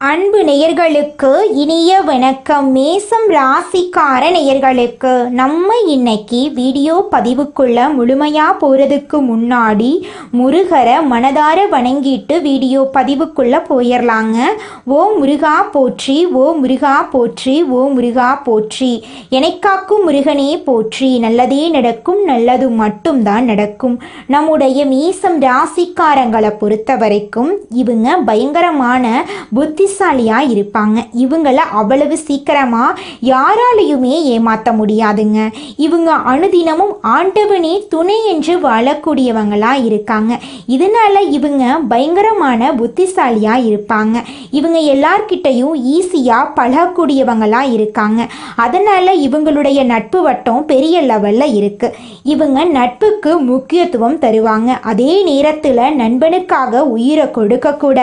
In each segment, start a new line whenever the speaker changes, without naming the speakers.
அன்பு நேயர்களுக்கு இனிய வணக்கம். மேசம் ராசிக்கார நேயர்களுக்கு நம்ம இன்னைக்கு வீடியோ பதிவுக்குள்ள முழுமையா போறதுக்கு முன்னாடி முருகரை மனதார வணங்கிட்டு வீடியோ பதிவுக்குள்ள போயிடலாங்க ஓ முருகா போற்றி ஓ முருகா போற்றி ஓ முருகா போற்றி. எனக்காக்கும் முருகனே போற்றி நல்லதே நடக்கும் நல்லது மட்டும்தான் நடக்கும். நம்முடைய மேசம் ராசிக்காரங்களை பொறுத்த வரைக்கும் இவங்க பயங்கரமான புத்தி புத்திசாலியாக இருப்பாங்க இவங்கள அவ்வளவு சீக்கிரமாக யாராலையுமே ஏமாற்ற முடியாதுங்க. இவங்க அனுதினமும் ஆண்டவனே துணை என்று வாழக்கூடியவங்களாக இருக்காங்க இதனால இவங்க பயங்கரமான புத்திசாலியாக இருப்பாங்க இவங்க எல்லார்கிட்டையும் ஈஸியாக பழகக்கூடியவங்களாக இருக்காங்க அதனால் இவங்களுடைய நட்பு வட்டம் பெரிய லெவலில் இருக்குது இவங்க நட்புக்கு முக்கியத்துவம் தருவாங்க. அதே நேரத்தில் நண்பனுக்காக உயிரை கொடுக்க கூட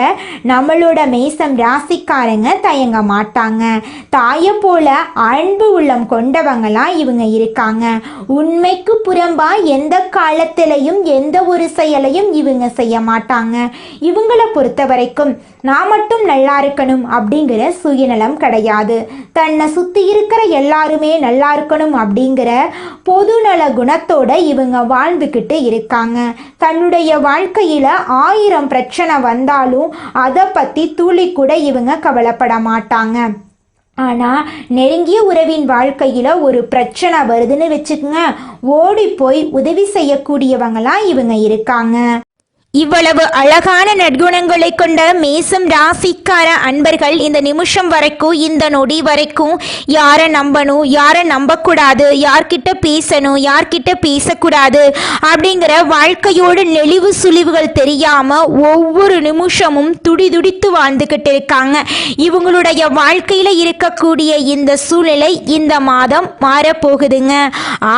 நம்மளோட மேசம் ராசிக்காரங்க தயங்க மாட்டாங்க. தாயை போல அன்பு உள்ளம் கொண்டவங்களா இவங்க இருக்காங்க. உண்மைக்கு புறம்பா எந்த காலத்திலையும் எந்த ஒரு செயலையும் இவங்க செய்ய மாட்டாங்க. இவங்கள பொறுத்த வரைக்கும் நான் மட்டும் நல்லா இருக்கணும் அப்படிங்கிற சுயநலம் கிடையாது. தன்னை சுற்றி இருக்கிற எல்லாருமே நல்லா இருக்கணும் அப்படிங்கிற பொதுநல குணத்தோட இவங்க வாழ்ந்துக்கிட்டு இருக்காங்க. தன்னுடைய வாழ்க்கையில் ஆயிரம் பிரச்சனை வந்தாலும் அதை பற்றி துளி கூட இவங்க கவலைப்பட மாட்டாங்க. ஆனால் நெருங்கிய உறவின் வாழ்க்கையில் ஒரு பிரச்சனை வருதுன்னு வச்சுக்கோங்க. ஓடி போய் உதவி செய்யக்கூடியவங்களாம் இவங்க இருக்காங்க. இவ்வளவு அழகான நற்குணங்களை கொண்ட மேசம் ராசிக்கார அன்பர்கள் இந்த நிமிஷம் வரைக்கும் இந்த நொடி வரைக்கும் யாரை நம்பணும் யாரை நம்பக்கூடாது யார்கிட்ட பேசணும் யார்கிட்ட பேசக்கூடாது அப்படிங்கிற வாழ்க்கையோட நெளிவு சுழிவுகள் தெரியாம ஒவ்வொரு நிமிஷமும் துடிதுடித்து வாழ்ந்துக்கிட்டு வாழ்ந்துகிட்டு இருக்காங்க. இவங்களுடைய வாழ்க்கையில இருக்கக்கூடிய இந்த சூழ்நிலை இந்த மாதம் மாறப்போகுதுங்க.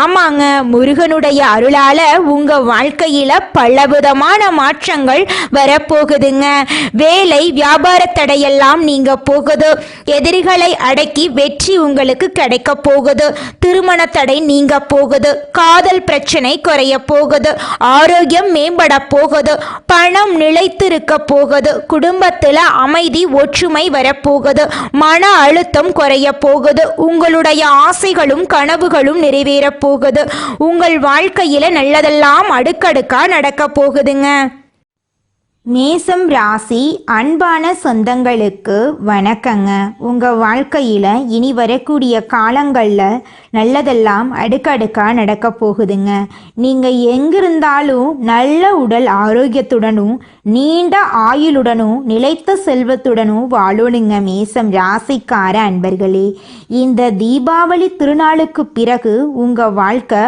ஆமாங்க முருகனுடைய அருளால உங்க வாழ்க்கையில பலவிதமான மாற்றங்கள் வரப்போகுதுங்க. வேலை வியாபார தடையெல்லாம் நீங்க போகுது. எதிரிகளை அடக்கி வெற்றி உங்களுக்கு கிடைக்க போகுது. திருமண தடை நீங்க போகுது. காதல் பிரச்சனை குறைய போகுது. ஆரோக்கியம் மேம்பட போகுது. பணம் நிலைத்திருக்க போகுது. குடும்பத்தில் அமைதி ஒற்றுமை வரப்போகுது மன அழுத்தம் குறைய போகுது. உங்களுடைய ஆசைகளும் கனவுகளும் நிறைவேற போகுது. உங்கள் வாழ்க்கையில நல்லதெல்லாம் அடுக்கடுக்கா நடக்க போகுதுங்க. மேசம் ராசி அன்பான சொந்தங்களுக்கு வணக்கங்க. உங்கள் வாழ்க்கையில் இனி வரக்கூடிய காலங்களில் நல்லதெல்லாம் அடுக்கடுக்காக நடக்க போகுதுங்க. நீங்கள் எங்கிருந்தாலும் நல்ல உடல் ஆரோக்கியத்துடனும் நீண்ட ஆயுளுடனும் நிலைத்த செல்வத்துடனும் வாழணுங்க மேசம் ராசிக்கார அன்பர்களே. இந்த தீபாவளி திருநாளுக்கு பிறகு உங்கள் வாழ்க்கை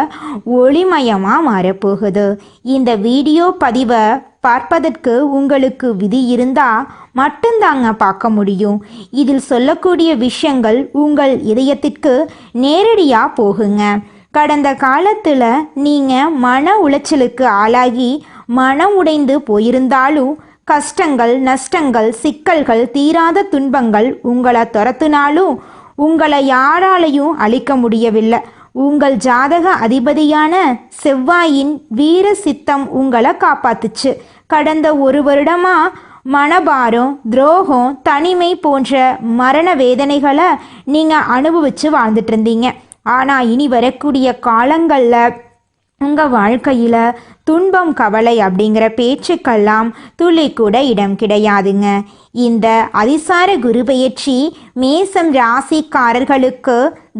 ஒளிமயமாக மாறப்போகுது. இந்த வீடியோ பதிவை பார்ப்பதற்கு உங்களுக்கு விதி இருந்தா மட்டும்தாங்க பார்க்க முடியும். இதில் சொல்லக்கூடிய விஷயங்கள் உங்கள் இதயத்திற்கு நேரடியாக போகுங்க. கடந்த காலத்தில் நீங்கள் மன உளைச்சலுக்கு ஆளாகி மனம் உடைந்து போயிருந்தாலும் கஷ்டங்கள் நஷ்டங்கள் சிக்கல்கள் தீராத துன்பங்கள் உங்களை துரத்துனாலும் உங்களை யாராலையும் அழிக்க முடியவில்லை. உங்கள் ஜாதக அதிபதியான செவ்வாயின் வீர சித்தம் உங்களை காப்பாத்துச்சு. கடந்த ஒரு வருடமா மனபாரம் துரோகம் தனிமை போன்ற மரண வேதனைகளை நீங்கள் அனுபவித்து வாழ்ந்துட்டு இருந்தீங்க. ஆனால் இனி வரக்கூடிய காலங்களில் உங்கள் வாழ்க்கையில் துன்பம் கவலை அப்படிங்கிற பேச்சுக்கெல்லாம் துளி கூட இடம் கிடையாதுங்க. இந்த அதிசார குரு பயிற்சி மேசம் ராசிக்காரர்களுக்கு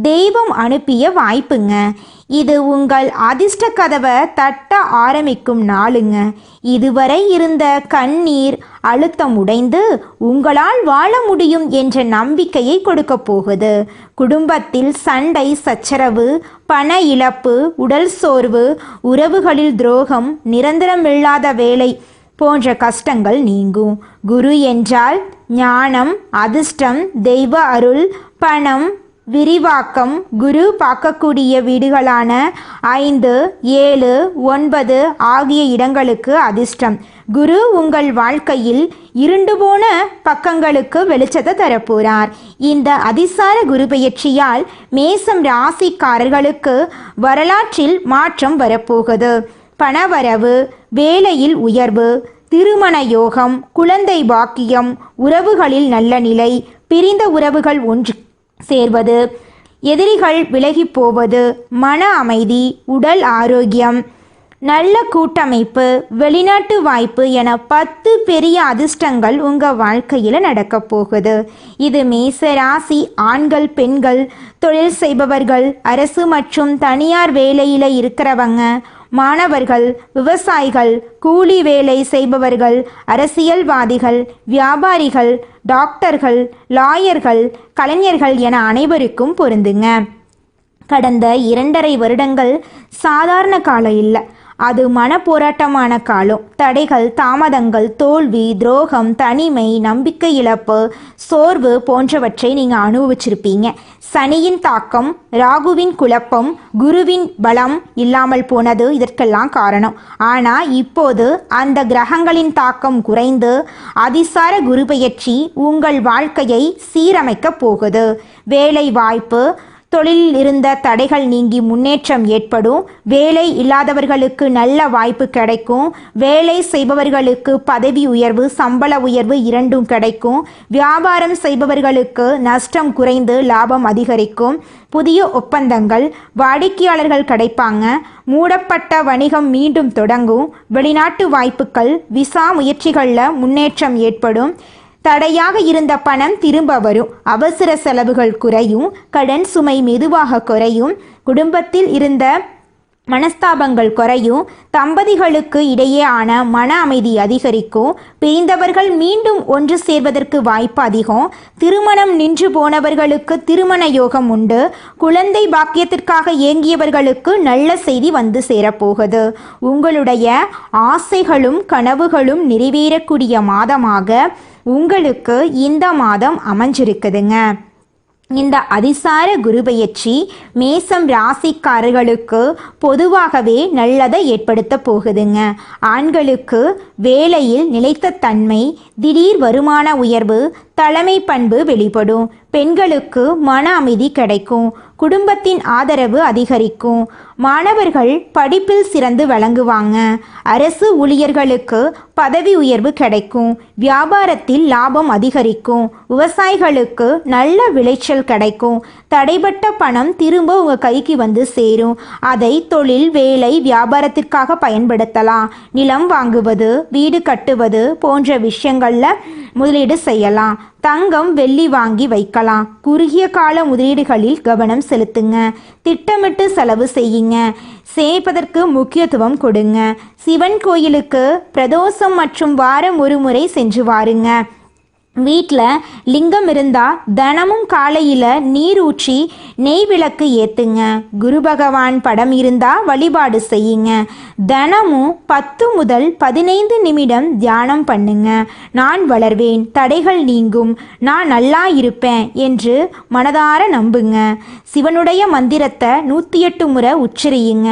தெய்வம் அனுப்பிய வாய்ப்புங்க. இது உங்கள் அதிர்ஷ்ட கதவை தட்ட ஆரம்பிக்கும் நாளுங்க. இதுவரை இருந்த கண்ணீர் அழுத்தம் உடைந்து உங்களால் வாழ முடியும் என்ற நம்பிக்கையை கொடுக்க போகுது. குடும்பத்தில் சண்டை சச்சரவு பண இழப்பு உடல் சோர்வு உறவுகளில் துரோகம் நிரந்தரமில்லாத வேலை போன்ற கஷ்டங்கள் நீங்கும். குரு என்றால் ஞானம் அதிர்ஷ்டம் தெய்வ அருள் பணம் விரிவாக்கம் குரு பார்க்கக்கூடிய வீடுகளான ஐந்து ஏழு ஒன்பது ஆகிய இடங்களுக்கு அதிர்ஷ்டம். குரு உங்கள் வாழ்க்கையில் இருண்டு போன பக்கங்களுக்கு வெளிச்சத்தை தரப்போறார். இந்த அதிசார குரு பெயர்ச்சியால் மேசம் ராசிக்காரர்களுக்கு வரலாற்றில் மாற்றம் வரப்போகுது. பணவரவு வேலையில் உயர்வு திருமண யோகம் குழந்தை பாக்கியம் உறவுகளில் நல்ல நிலை பிரிந்த உறவுகள் ஒன்று சேர்வது. எதிரிகள் விலகி போவது மன அமைதி உடல் ஆரோக்கியம். நல்ல கூட்டமைப்பு வெளிநாட்டு வாய்ப்பு என பத்து பெரிய அதிர்ஷ்டங்கள் உங்கள் வாழ்க்கையில் நடக்கப் போகுது. இது மேச ராசி ஆண்கள் பெண்கள் தொழில் செய்பவர்கள் அரசு மற்றும் தனியார் வேலையில் இருக்கிறவங்க. மாணவர்கள் விவசாயிகள் கூலி வேலை செய்பவர்கள் அரசியல்வாதிகள் வியாபாரிகள் டாக்டர்கள் லாயர்கள் கலைஞர்கள் என அனைவருக்கும் பொருந்துங்க. கடந்த இரண்டரை வருடங்கள் சாதாரண காலம் இல்லை. அது மனப்போராட்டமான காலம். தடைகள் தாமதங்கள் தோல்வி துரோகம் தனிமை நம்பிக்கை இழப்பு சோர்வு போன்றவற்றை நீங்கள் அனுபவிச்சிருப்பீங்க. சனியின் தாக்கம் ராகுவின் குழப்பம் குருவின் பலம் இல்லாமல் போனது இதற்கெல்லாம் காரணம். ஆனால் இப்போது அந்த கிரகங்களின் தாக்கம் குறைந்து அதிசார குரு பெயர்ச்சி உங்கள் வாழ்க்கையை சீரமைக்கப் போகுது. வேலை வாய்ப்பு தொழிலில் இருந்த தடைகள் நீங்கி முன்னேற்றம் ஏற்படும். வேலை இல்லாதவர்களுக்கு நல்ல வாய்ப்பு கிடைக்கும். வேலை செய்பவர்களுக்கு பதவி உயர்வு சம்பள உயர்வு இரண்டும் கிடைக்கும். வியாபாரம் செய்பவர்களுக்கு நஷ்டம் குறைந்து லாபம் அதிகரிக்கும். புதிய ஒப்பந்தங்கள் வாடிக்கையாளர்கள் கிடைப்பாங்க. மூடப்பட்ட வணிகம் மீண்டும் தொடங்கும். வெளிநாட்டு வாய்ப்புகள் விசா முயற்சிகளில் முன்னேற்றம் ஏற்படும். தடையாக இருந்த பணம் திரும்ப வரும். அவசர செலவுகள் குறையும். கடன் சுமை மெதுவாக குறையும். குடும்பத்தில் இருந்த மனஸ்தாபங்கள் குறையும் தம்பதிகளுக்கு இடையேயான மன அமைதி அதிகரிக்கும் பிரிந்தவர்கள் மீண்டும் ஒன்று சேர்வதற்கு வாய்ப்பு அதிகம் திருமணம் நின்று போனவர்களுக்கு திருமண யோகம் உண்டு குழந்தை பாக்கியத்திற்காக ஏங்கியவர்களுக்கு நல்ல செய்தி வந்து சேரப்போகுது. உங்களுடைய ஆசைகளும் கனவுகளும் நிறைவேறக்கூடிய மாதமாக உங்களுக்கு இந்த மாதம் அமைஞ்சிருக்குதுங்க. இந்த அதிசார குருபெயர்ச்சி மேசம் ராசிக்காரர்களுக்கு பொதுவாகவே நல்லதை ஏற்படுத்த போகுதுங்க. ஆண்களுக்கு வேலையில் நிலைத்த தன்மை திடீர் வருமான உயர்வு தலைமை பண்பு வெளிப்படும். பெண்களுக்கு மன அமைதி கிடைக்கும் குடும்பத்தின் ஆதரவு அதிகரிக்கும். மாணவர்கள் படிப்பில் சிறந்து வழங்குவாங்க அரசு ஊழியர்களுக்கு பதவி உயர்வு கிடைக்கும். வியாபாரத்தில் லாபம் அதிகரிக்கும். விவசாயிகளுக்கு நல்ல விளைச்சல் கிடைக்கும். தடைபட்ட பணம் திரும்ப உங்கள் கைக்கு வந்து சேரும். அதை தொழில் வேலை வியாபாரத்திற்காக பயன்படுத்தலாம். நிலம் வாங்குவது வீடு கட்டுவது போன்ற விஷயங்களில் முதலீடு செய்யலாம். தங்கம் வெள்ளி வாங்கி வைக்கலாம். குறுகிய கால முதலீடுகளில் கவனம் செலுத்துங்க. திட்டமிட்டு செலவு செய்யுங்க. சேர்ப்பதற்கு முக்கியத்துவம் கொடுங்க. சிவன் கோயிலுக்கு பிரதோஷம் மற்றும் வாரம் ஒரு முறை சென்று வாருங்க. வீட்டில் லிங்கம் இருந்தால் தினமும் காலையில் நீர் ஊற்றி நெய் விளக்கு ஏற்றுங்க குரு பகவான் படம் இருந்தால் வழிபாடு செய்யுங்க. தினமும் பத்து முதல் பதினைந்து நிமிடம் தியானம் பண்ணுங்க. நான் வளர்வேன் தடைகள் நீங்கும் நான் நல்லா இருப்பேன் என்று மனதார நம்புங்க. சிவனுடைய மந்திரத்தை நூற்றி எட்டு முறை உச்சரியுங்க.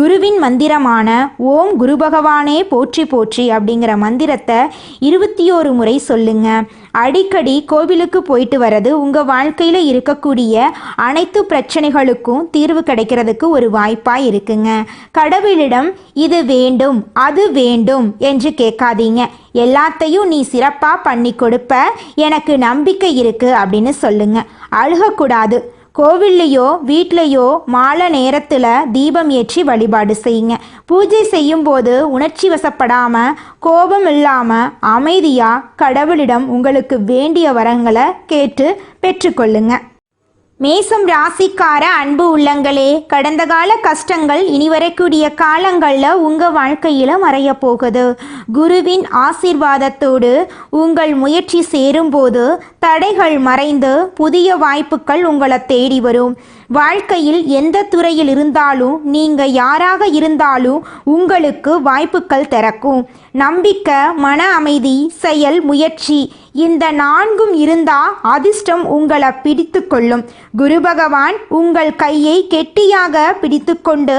குருவின் மந்திரமான ஓம் குரு பகவானே போற்றி போற்றி அப்படிங்கிற மந்திரத்தை இருபத்தி ஓரு முறை சொல்லுங்கள் அடிக்கடி கோவிலுக்கு போயிட்டு வர்றது உங்கள் வாழ்க்கையில் இருக்கக்கூடிய அனைத்து பிரச்சனைகளுக்கும் தீர்வு கிடைக்கிறதுக்கு ஒரு வாய்ப்பாக இருக்குங்க. கடவுளிடம் இது வேண்டும் அது வேண்டும் என்று கேட்காதீங்க. எல்லாத்தையும் நீ சிறப்பாக பண்ணி கொடுப்ப எனக்கு நம்பிக்கை இருக்குது அப்படின்னு சொல்லுங்கள் அழுகக்கூடாது. கோவில்லையோ வீட்லேயோ மாலை நேரத்தில் தீபம் ஏற்றி வழிபாடு செய்யுங்க. பூஜை செய்யும்போது உணர்ச்சி வசப்படாமல் கோபம் இல்லாமல் அமைதியாக கடவுளிடம் உங்களுக்கு வேண்டிய வரங்களை கேட்டு பெற்றுக்கொள்ளுங்கள் மேசம் ராசிக்கார அன்பு உள்ளங்களே கடந்த கால கஷ்டங்கள் இனி வரக்கூடிய காலங்களில் உங்கள் வாழ்க்கையில் மறைய போகுது. குருவின் ஆசீர்வாதத்தோடு உங்கள் முயற்சி சேரும்போது தடைகள் மறைந்து புதிய வாய்ப்புகள் உங்களை தேடி வரும். வாழ்க்கையில் எந்த துறையில் இருந்தாலும் நீங்கள் யாராக இருந்தாலும் உங்களுக்கு வாய்ப்புகள் திறக்கும். நம்பிக்கை மன அமைதி செயல் முயற்சி இந்த நான்கும் இருந்தா அதிர்ஷ்டம் உங்களை பிடித்து கொள்ளும். குரு பகவான் உங்கள் கையை கெட்டியாக பிடித்துக்கொண்டு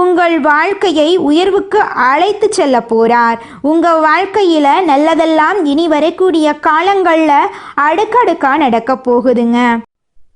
உங்கள் வாழ்க்கையை உயர்வுக்கு அழைத்து செல்ல போறார். உங்கள் வாழ்க்கையில் நல்லதெல்லாம் இனி வரக்கூடிய காலங்களில் அடுக்கடுக்கா நடக்க போகுதுங்க.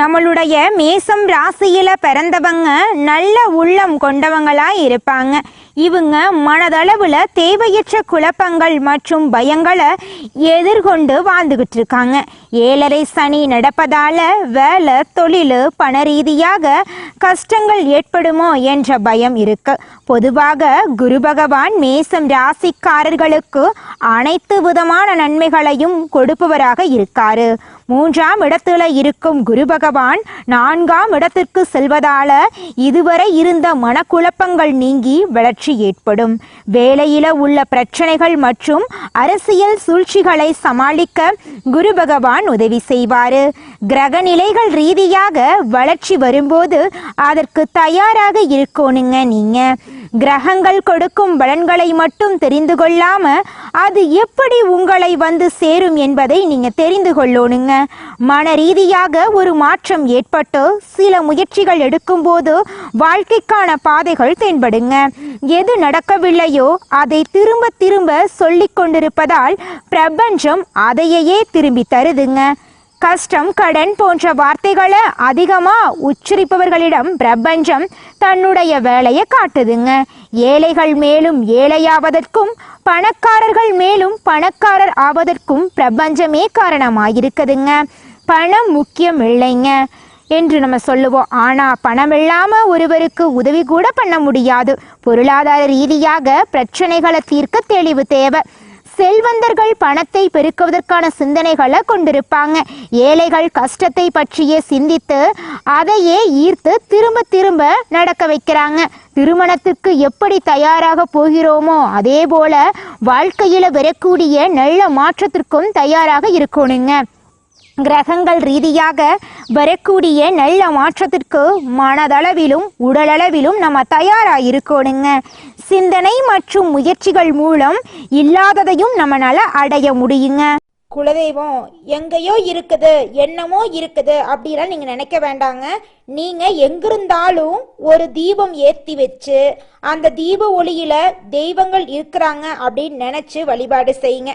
நம்மளுடைய மேசம் ராசியில பிறந்தவங்க நல்ல உள்ளம் கொண்டவங்களா இருப்பாங்க. இவங்க மனதளவில் தேவையற்ற குழப்பங்கள் மற்றும் பயங்களை எதிர்கொண்டு வாழ்ந்துகிட்டு இருக்காங்க ஏழரை சனி நடப்பதால வேலை தொழில் பண ரீதியாக கஷ்டங்கள் ஏற்படுமோ என்ற பயம் இருக்கு. பொதுவாக குரு பகவான் மேசம் ராசிக்காரர்களுக்கு அனைத்து விதமான நன்மைகளையும் கொடுப்பவராக இருக்காரு. மூன்றாம் இடத்துல இருக்கும் குரு பகவான் நான்காம் இடத்திற்கு செல்வதால இதுவரை இருந்த மனக்குழப்பங்கள் நீங்கி வளர்ச்சி ஏற்படும். வேலையில உள்ள பிரச்சனைகள் மற்றும் அரசியல் சூழ்ச்சிகளை சமாளிக்க குரு பகவான் உதவி செய்வாரு. கிரக நிலைகள் ரீதியாக வளர்ச்சி வரும்போது அதற்கு தயாராக இருக்கணுங்க நீங்க. கிரகங்கள் கொடுக்கும் பலன்களை மட்டும் தெரிந்து கொள்ளாம அது எப்படி உங்களை வந்து சேரும் என்பதை நீங்க தெரிந்து கொள்ளணுங்க. மன ரீதியாக ஒரு மாற்றம் ஏற்பட்டு சில முயற்சிகள் எடுக்கும்போது வாழ்க்கைக்கான பாதைகள் தென்படுங்க. எது நடக்கவில்லையோ அதை திரும்ப திரும்ப சொல்லிக் கொண்டிருப்பதால் பிரபஞ்சம் அதையே திரும்பி தருதுங்க. கஷ்டம் கடன் போன்ற வார்த்தைகளை அதிகமாக உச்சரிப்பவர்களிடம் பிரபஞ்சம் தன்னுடைய வேலையை காட்டுதுங்க. ஏழைகள் மேலும் ஏழையாவதற்கும் பணக்காரர்கள் மேலும் பணக்காரர் ஆவதற்கும் பிரபஞ்சமே காரணமாயிருக்குதுங்க. பணம் முக்கியம் இல்லைங்க என்று நம்ம சொல்லுவோம். ஆனால் பணம் இல்லாமல் ஒருவருக்கு உதவி கூட பண்ண முடியாது. பொருளாதார ரீதியாக பிரச்சனைகளை தீர்க்க தெளிவு தேவை. செல்வந்தர்கள் பணத்தை பெருக்குவதற்கான சிந்தனைகளை கொண்டிருப்பாங்க. ஏழைகள் கஷ்டத்தை பற்றியே சிந்தித்து அதையே ஈர்த்து திரும்ப திரும்ப நடக்க வைக்கிறாங்க. திருமணத்துக்கு எப்படி தயாராக போகிறோமோ அதே போல வாழ்க்கையில் வரக்கூடிய நல்ல மாற்றத்திற்கும் தயாராக இருக்கணுங்க. கிரகங்கள் ரீதியாக வரக்கூடிய நல்ல மாற்றத்திற்கு மனதளவிலும் உடலளவிலும் நம்ம தயாராக இருக்கணுங்க சிந்தனை மற்றும் முயற்சிகள் மூலம் இல்லாததையும் நம்மளால அடைய முடியுங்க.
குலதெய்வம் எங்கேயோ இருக்குது என்னமோ இருக்குது அப்படிலாம் நீங்கள் நினைக்க வேண்டாங்க. நீங்கள் எங்கிருந்தாலும் ஒரு தீபம் ஏற்றி வச்சு அந்த தீப ஒளியில் தெய்வங்கள் இருக்கிறாங்க அப்படின்னு நினச்சி வழிபாடு செய்யுங்க.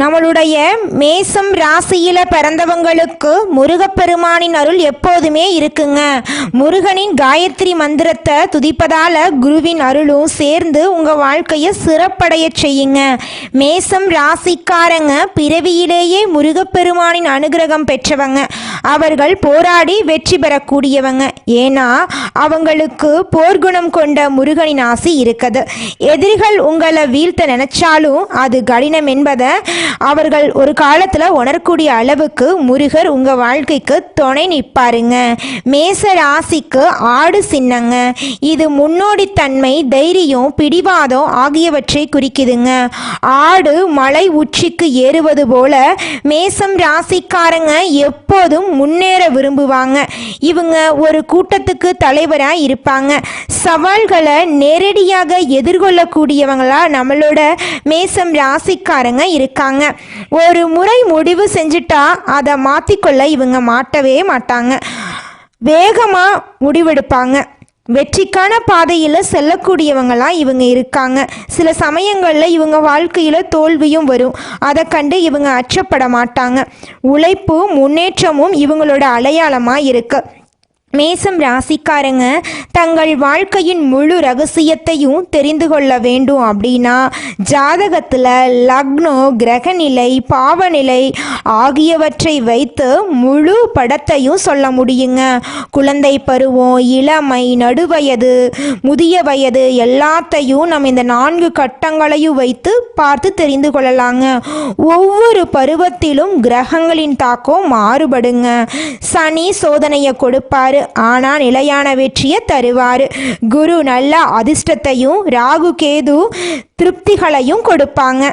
நம்மளுடைய மேசம் ராசியில பிறந்தவங்களுக்கு முருகப்பெருமானின் அருள் எப்போதுமே இருக்குங்க. முருகனின் காயத்ரி மந்திரத்தை துதிப்பதால குருவின் அருளும் சேர்ந்து உங்க வாழ்க்கையை சிறப்படைய செய்யுங்க. மேசம் ராசிக்காரங்க பிறவியிலேயே முருகப்பெருமானின் அனுகிரகம் பெற்றவங்க. அவர்கள் போராடி வெற்றி பெறக்கூடியவங்க. ஏன்னா அவங்களுக்கு போர்க்குணம் கொண்ட முருகனின் ஆசி இருக்குது. எதிரிகள் உங்களை வீழ்த்த நினைச்சாலும் அது கடினம் என்பதை அவர்கள் ஒரு காலத்தில் உணரக்கூடிய அளவுக்கு முருகர் உங்கள் வாழ்க்கைக்கு துணை நிற்பாருங்க மேச ராசிக்கு ஆடு சின்னங்க. இது முன்னோடித்தன்மை தைரியம் பிடிவாதம் ஆகியவற்றை குறிக்குதுங்க. ஆடு மலை உச்சிக்கு ஏறுவது போல மேசம் ராசிக்காரங்க எப்போதும் முன்னேற விரும்புவாங்க. இவங்க ஒரு கூட்டத்துக்கு தலைவராக இருப்பாங்க. சவால்களை நேரடியாக எதிர்கொள்ளக்கூடியவங்களா நம்மளோட மேசம் ராசிக்காரங்க இருக்காங்க. ஒரு முறை முடிவு செஞ்சுட்டா அதை மாற்றிக்கொள்ள இவங்க மாட்டவே மாட்டாங்க. வேகமாக முடிவெடுப்பாங்க. வெற்றிக்கான பாதையில் செல்லக்கூடியவங்களாம் இவங்க இருக்காங்க. சில சமயங்களில் இவங்க வாழ்க்கையில் தோல்வியும் வரும். அதை கண்டு இவங்க அச்சப்பட மாட்டாங்க. உழைப்பும் முன்னேற்றமும் இவங்களோட அடையாளமாக இருக்குது மேசம் ராசிக்காரங்க தங்கள் வாழ்க்கையின் முழு ரகசியத்தையும் தெரிந்து கொள்ள வேண்டும் அப்படின்னா ஜாதகத்தில் லக்னம் கிரகநிலை பாவநிலை ஆகியவற்றை வைத்து முழு படத்தையும் சொல்ல முடியுங்க. குழந்தை பருவம் இளமை நடுவயது முதிய வயது எல்லாத்தையும் நம்ம இந்த நான்கு கட்டங்களையும் வைத்து பார்த்து தெரிந்து கொள்ளலாங்க. ஒவ்வொரு பருவத்திலும் கிரகங்களின் தாக்கம் மாறுபடுங்க. சனி சோதனையை கொடுப்பாரு. ஆனால் நிலையான வெற்றியை தருவார். குரு நல்ல அதிர்ஷ்டத்தையும் ராகு கேது திருப்திகளையும் கொடுப்பாங்க.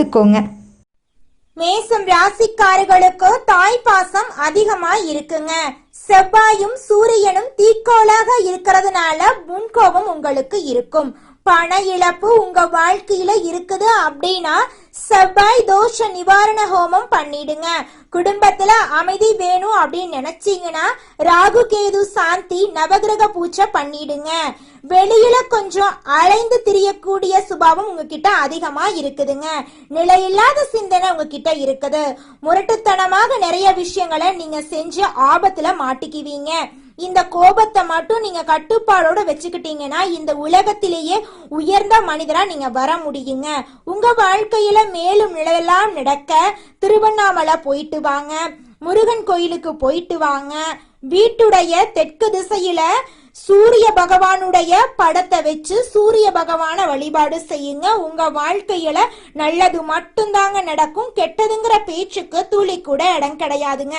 கத்துக்கோங்க
மேசம் ராசிக்காரர்களுக்கு தாய் பாசம் அதிகமா இருக்குங்க. செவ்வாயும் சூரியனும் தீக்கோளாக இருக்கிறதுனால முன்கோபம் உங்களுக்கு இருக்கும். பண இழப்பு உங்க வாழ்க்கையில இருக்குது அப்படின்னா செவ்வாய் தோஷ நிவாரண ஹோமம் பண்ணிடுங்க. குடும்பத்துல அமைதி வேணும் அப்படின்னு நினைச்சீங்கன்னா ராகு கேது சாந்தி நவகிரக பூஜை பண்ணிடுங்க. வெளியில கொஞ்சம் அலைந்து திரியக்கூடிய சுபாவம் உங்ககிட்ட அதிகமா இருக்குதுங்க. நிலையில்லாத சிந்தனை உங்ககிட்ட இருக்குது. முரட்டுத்தனமாக நிறைய விஷயங்களை நீங்க செஞ்சு ஆபத்துல மாட்டிக்குவீங்க. இந்த கோபத்தை மட்டும் நீங்க கட்டுப்பாடோட வச்சுக்கிட்டீங்கன்னா இந்த உலகத்திலேயே உயர்ந்த மனிதரா நீங்க வர முடியுங்க. உங்க வாழ்க்கையில மேலும் நிலையெல்லாம் நடக்க திருவண்ணாமலை போயிட்டு வாங்க முருகன் கோயிலுக்கு போயிட்டு வாங்க. வீட்டுடைய தெற்கு திசையில சூரிய பகவானுடைய படத்தை வச்சு சூரிய பகவான வழிபாடு செய்யுங்க. உங்க வாழ்க்கையில நல்லது மட்டும்தாங்க நடக்கும். கெட்டதுங்கிற பேச்சுக்கு துளி கூட இடம் கிடையாதுங்க.